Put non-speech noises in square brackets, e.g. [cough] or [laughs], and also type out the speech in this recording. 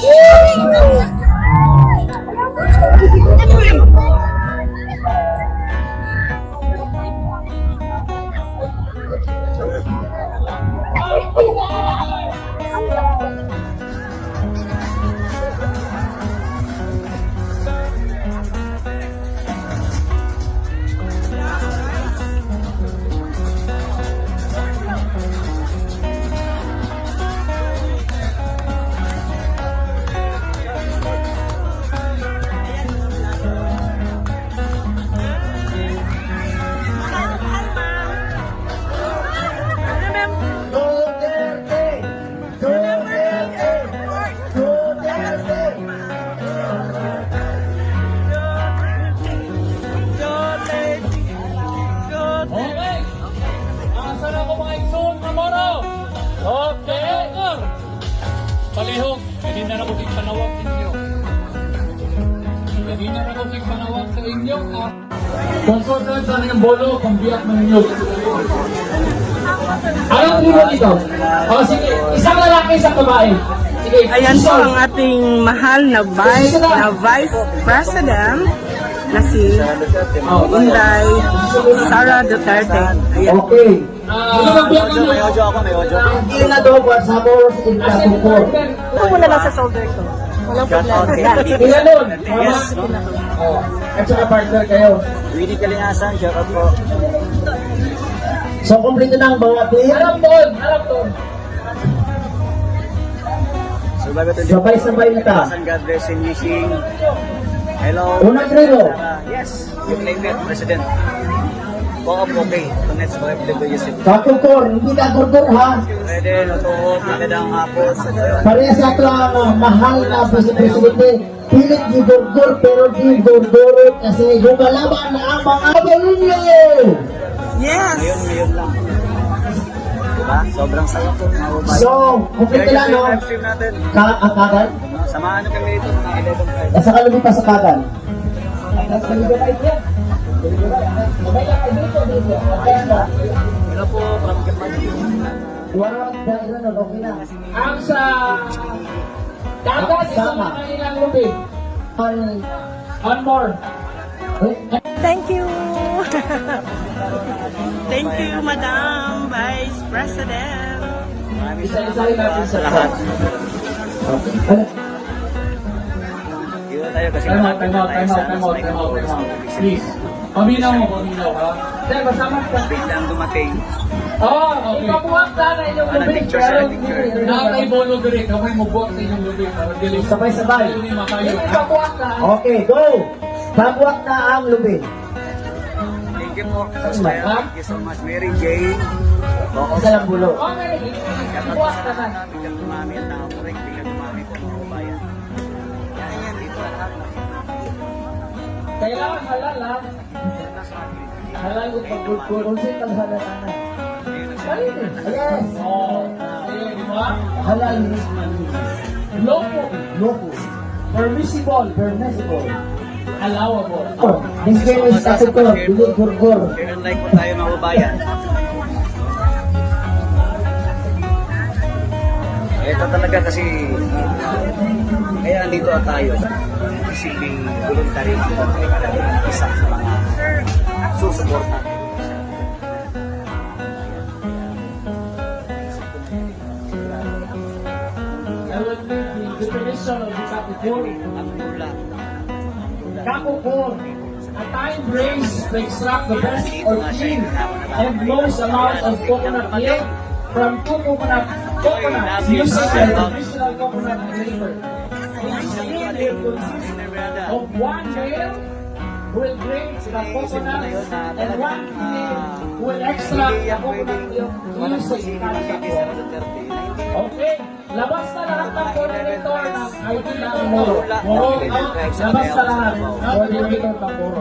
Woo! Na ako ting panawag ninyo. Hindi na ako ting panawag sa inyo. Ah. Consultant sa ng bolo, pambiyak ng inyo. Anong nilo dito? O sige, isang lalaki, isang babae. Sige, Ayan po ang ating mahal na Vice, na Vice President na si Inday Sara Duterte. Ayan. Okay. Ng May audio ako, may audio. Hindi na daw ba sa oras in Katungkor? Ito muna lang sa shoulder ko. Walang problema. Ilan nun? Yes. Oh. At saka partner kayo. Winnie Kalingasan, shout out po. So, kumplito na ang bawat team. Alam doon, alam ito Sabay-sabay na ta. God bless and wishing. Hello. Unang trino. Yes, yung elected president. Po of okay. The next OFW city. Katungkor, hindi ka gurgur ha. Pwede, natuhod, magandang hapon. Pareha sa ito ang mahal na presidente. Pilit di gurgur pero di gurguro kasi gumalaban na ang mga ninyo. Yes! Ngayon, ngayon lang. Diba? Sobrang saya po. So, kumplito lang no. Ka ang kagan? Samahan nyo kami dito mga 11 Nasa kalubi pa sa kagan. Hello po, from Kapalit. Wow, dahil ano, okay na. Ang sa dagat, isa mga ilang lubi. Ang- One more. Thank you! [laughs] Thank you, Madam Vice President. Isa-isahin natin sa lahat. Dito tayo kasi Time out, time na out, time out, time out, time out, time out. Please. Paminaw mo, paminaw ha. Sir, kasama ka. Biglang dumating. Oo, okay. Ipabuhat na na inyong Ano, lubi, picture, sir, picture. hindi- Nakakay bolo diri, kamay mo buwak sa inyong lubi. para dili- Sabay-sabay. Ipabuhat na. Okay, go! Pabuhat na ang lubi. Thank you po. Thank you so much. Mary Jane. Oo. Isa lang bulo. Okay, Ipabuhat na na. Biglang dumami ang tao mo Kailangan halal ha. Halal ko pagkulkul. Kung sino ang halal na. Yes! Oo. Eh, di ba? Halal Loko. Loko. Permissible. Permissible. Allowable. Oh, this game is katutor, dili gurgur. Share and like po tayo mga babayan. Ito talaga kasi kaya nandito at tayo isiping voluntary isa sa mga susuporta. Definition of the. Abdullah. Kapukor. A time brings to extract the best or clean and most amount of coconut milk from two coconut coconuts using the traditional coconut flavor. Of one male will coconut. Okay, labas na lahat ng coordinator ng ID ng Moro. Moro, ah, labas na lahat. Coordinator ng Moro.